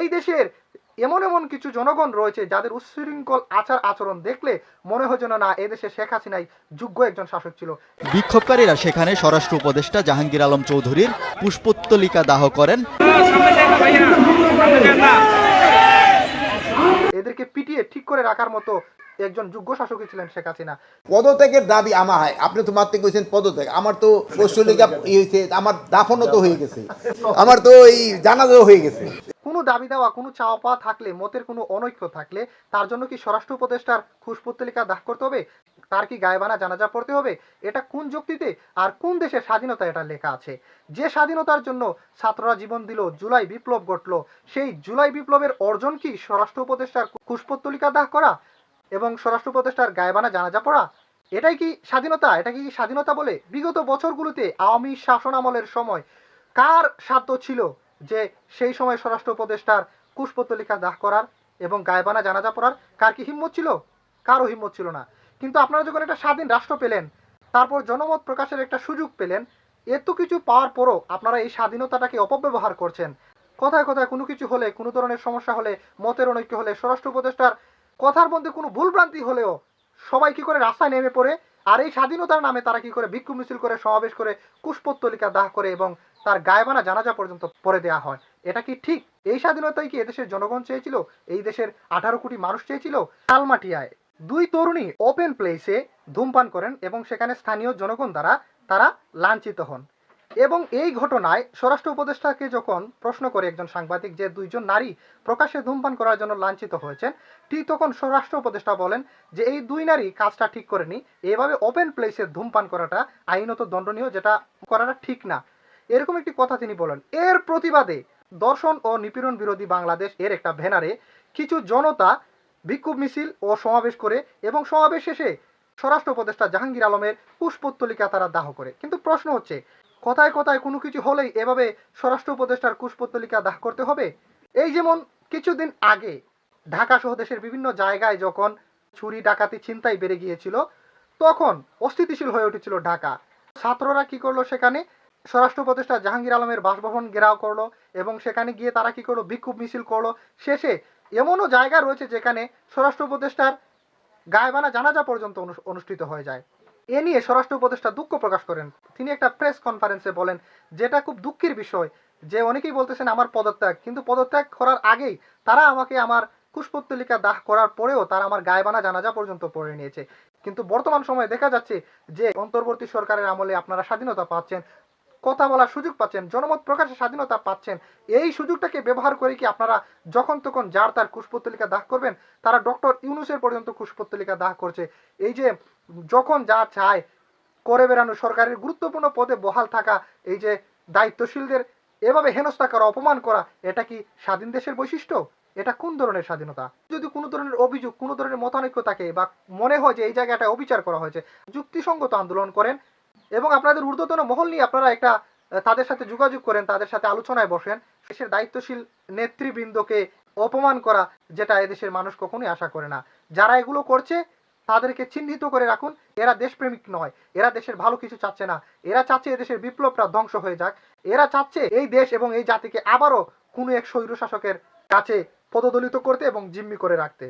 এই দেশের এমন এমন কিছু জনগণ রয়েছে যাদের উচ্ছৃঙ্খল আচার আচরণ দেখলে মনে হয় যেন না এদেশে শেখ হাসিনাই যোগ্য একজন শাসক ছিল। বিক্ষোভকারীরা সেখানে স্বরাষ্ট্র উপদেষ্টা জাহাঙ্গীর আলম চৌধুরীর পুষ্পত্তলিকা দাহ করেন। এদেরকে পিটিয়ে ঠিক করে রাখার মতো একজন যোগ্য শাসকই ছিলেন শেখ হাসিনা। পদত্যাগের দাবি আমার হয়। আপনি তো মাত্র কইছেন পদত্যাগ। আমার তো পশ্চিমলিগা ইয়ে হয়েছে আমার দাফনও তো হয়ে গেছে। আমার তো এই জানাজাও হয়ে গেছে। দাবি দেওয়া, কোনো চাওয়া পাওয়া থাকলে, মতের কোনো অনৈক্য থাকলে, তার জন্য কি স্বরাষ্ট্র উপদেষ্টার খুশপত্তলিকা দাহ করতে হবে? তার কি গায়েবানা জানাজা পড়তে হবে? এটা কোন যুক্তিতে আর কোন দেশের স্বাধীনতা এটা লেখা আছে? যে স্বাধীনতার জন্য ছাত্ররা জীবন দিল, জুলাই বিপ্লব ঘটলো, সেই জুলাই বিপ্লবের অর্জন কি স্বরাষ্ট্র উপদেষ্টার খুশপত্তলিকা দাহ করা এবং স্বরাষ্ট্র উপদেষ্টার গায়েবানা জানাজা পড়া? এটাই কি স্বাধীনতা? এটা কি স্বাধীনতা বলে? বিগত বছরগুলোতে আওয়ামী শাসন আমলের সময় কার সাধ্য ছিল? যে সেই সময় স্বরাষ্ট্র উপদেষ্টার কুশপত্তলিকা দাহ করার এবং গায়েবানা জানাজা পড়ার কার কি হিম্মত ছিল? কারও হিম্মত ছিল না। কিন্তু আপনারা যখন একটা স্বাধীন রাষ্ট্র পেলেন, তারপর জনমত প্রকাশের একটা সুযোগ পেলেন, এত কিছু পাওয়ার পরও আপনারা এই স্বাধীনতাটাকে অপব্যবহার করছেন। কথায় কথায় কোনো কিছু হলে, কোনো ধরনের সমস্যা হলে, মতের অনৈক্য হলে, স্বরাষ্ট্র উপদেষ্টার কথার মধ্যে কোনো ভুলভ্রান্তি হলেও সবাই কি করে রাস্তায় নেমে পড়ে? আর এই স্বাধীনতার নামে তারা কি করে বিক্ষোভ মিছিল করে, সমাবেশ করে, কুশপত্তলিকা দাহ করে এবং তার গায়েবানা জানাজা পর্যন্ত পরে দেওয়া হয়। এটা কি ঠিক? এই স্বাধীনতাই কি এদেশের জনগণ চেয়েছিল? এই দেশের আঠারো কোটি মানুষ চেয়েছিল? তালমাটিয়ায় দুই তরুণী ওপেন প্লেসে ধূমপান করেন এবং সেখানে স্থানীয় জনগণ দ্বারা তারা লাঞ্ছিত হন। এবং এই ঘটনায় স্বরাষ্ট্র উপদেষ্টাকে যখন প্রশ্ন করে একজন সাংবাদিক যে দুইজন নারী প্রকাশ্যে ধূমপান করার জন্য লাঞ্ছিত হয়েছেন, ঠিক তখন স্বরাষ্ট্র উপদেষ্টা বলেন যে এই দুই নারী কাজটা ঠিক করেনি। এভাবে ওপেন প্লেসে ধূমপান করাটা আইনত দণ্ডনীয়, যেটা করাটা ঠিক না। এরকম একটি কথা তিনি বলেন। এর প্রতিবাদে দর্শন ও নিপীড়ন বিরোধী বাংলাদেশ এর একটা ব্যানারে কিছু জনতা বিক্ষোভ মিছিল ও সমাবেশ করে এবং সমাবেশ শেষে স্বরাষ্ট্র উপদেষ্টা জাহাঙ্গীর আলমের পুষ্পত্তলিকা তারা দাহ করে। কিন্তু প্রশ্ন হচ্ছে, কথায় কথায় কোনো কিছু হলেই এভাবে স্বরাষ্ট্র উপদেষ্টার কুশপত্তলিকা দাহ করতে হবে? এই যেমন কিছুদিন আগে ঢাকা সহ দেশের বিভিন্ন জায়গায় যখন চুরি, ডাকাতি, ছিনতাই বেড়ে গিয়েছিল, তখন অস্থিতিশীল হয়ে উঠেছিল ঢাকা। ছাত্ররা কি করল সেখানে? স্বরাষ্ট্র উপদেষ্টা জাহাঙ্গীর আলমের বাসভবন ঘেরাও করল এবং সেখানে গিয়ে তারা কি করল? বিক্ষোভ মিছিল করল। শেষে এমনও জায়গা রয়েছে যেখানে স্বরাষ্ট্র উপদেষ্টার গায়েবানা জানাজা পর্যন্ত অনুষ্ঠিত হয়ে যায়। এ নিয়ে স্বরাষ্ট্র উপদেষ্টা দুঃখ প্রকাশ করেন। তিনি একটা প্রেস কনফারেন্সে বলেন, যেটা খুব দুঃখের বিষয় যে অনেকেই বলতেছেন আমার পদত্যাগ, কিন্তু পদত্যাগ করার আগেই তারা আমাকে আমার কুশপত্তলিকা দাহ করার পরেও তারা আমার গায়েবানা জানাজা পর্যন্ত পড়ে নিয়েছে। কিন্তু বর্তমান সময়ে দেখা যাচ্ছে যে অন্তর্বর্তী সরকারের আমলে আপনারা স্বাধীনতা পাচ্ছেন। কথা বলার সুযোগ পাচ্ছেন, জনমত প্রকাশের স্বাধীনতা পাচ্ছেন, এই সুযোগটাকে ব্যবহার করে কি আপনারা যখন তখন যার তার কুশপত্তলিকা দাহ করবেন, তারা ডক্টর ইউনুসের পর্যন্ত কুশপত্তলিকা দাহ করছে। এই যে যখন যা চায় করে বেড়ানো সরকারের গুরুত্বপূর্ণ পদে বহাল থাকা, এই যে দায়িত্বশীলদের এভাবে হেনস্থা করা, অপমান করা, এটা কি স্বাধীন দেশের বৈশিষ্ট্য? এটা কোন ধরনের স্বাধীনতা? যদি কোনো ধরনের অভিযোগ, কোনো ধরনের মতানৈক্য থাকে বা মনে হয় যে এই জায়গাটা অবিচার করা হয়েছে, যুক্তিসঙ্গত আন্দোলন করেন এবং আপনাদের ঊর্ধ্বতন মহল নিয়ে আপনারা একটা তাদের সাথে যোগাযোগ করেন, তাদের সাথে আলোচনায় বসেন। দেশের দায়িত্বশীল নেতৃবৃন্দকে অপমান করা যেটা এদেশের মানুষ কখনোই আশা করে না। যারা এগুলো করছে, তাদেরকে চিহ্নিত করে রাখুন, এরা দেশপ্রেমিক নয়, এরা দেশের ভালো কিছু চাচ্ছে না। এরা চাচ্ছে এদেশের বিপ্লবটা ধ্বংস হয়ে যাক। এরা চাচ্ছে এই দেশ এবং এই জাতিকে আবারও কোনো এক স্বৈর শাসকের কাছে পদদলিত করতে এবং জিম্মি করে রাখতে।